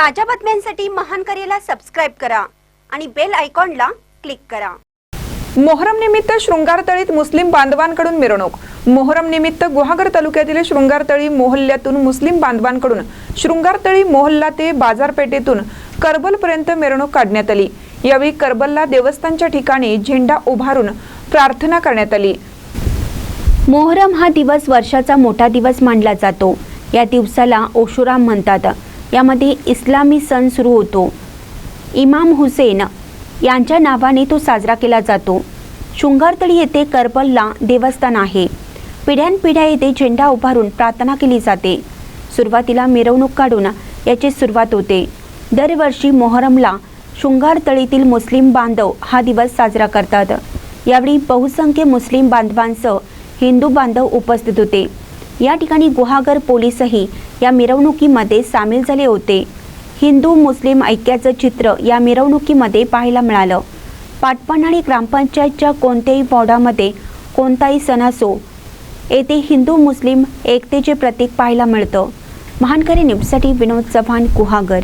ताज्या बातम्यांसाठी महान करेला सबस्क्राईब करा आणि बेल आयकॉनला क्लिक करा. मोहरम निमित्त शृंगारतळीत मुस्लिम बांधवांकडून मिरवणूक. मोहरम निमित्त गुहागर तालुक्यातील शृंगारतळी मोहल्ल्यातून मुस्लिम बांधवांकडून शृंगारतळी मोहल्ला ते बाजारपेठेतून करबलपर्यंत मिरवणूक काढण्यात आली. यावेळी करबलला देवस्थानच्या ठिकाणी झेंडा उभारून प्रार्थना करण्यात आली. मोहरम हा दिवस वर्षाचा मोठा दिवस मानला जातो. या दिवसाला ओशुराम म्हणतात. यामध्ये इस्लामी सण सुरू होतो. इमाम हुसेन यांच्या नावाने तो साजरा केला जातो. शृंगारतळी येथे करबलला देवस्थान आहे. पिढ्यानपिढ्या येथे झेंडा उभारून प्रार्थना केली जाते. सुरुवातीला मिरवणूक काढून याची सुरुवात होते. दरवर्षी मोहरमला शृंगारतळीतील मुस्लिम बांधव हा दिवस साजरा करतात. यावेळी बहुसंख्य मुस्लिम बांधवांसह हिंदू बांधव उपस्थित होते. या ठिकाणी गुहागर पोलीसही या मिरवणुकीमध्ये सामील झाले होते. हिंदू मुस्लिम ऐक्याचं चित्र या मिरवणुकीमध्ये पाहायला मिळालं. पाटपण आणि ग्रामपंचायतच्या कोणत्याही वॉर्डामध्ये कोणताही सण असो येथे हिंदू मुस्लिम एकतेचे प्रतीक पाहायला मिळतं. महानकरी न्यूजसाठी विनोद चव्हाण गुहागर.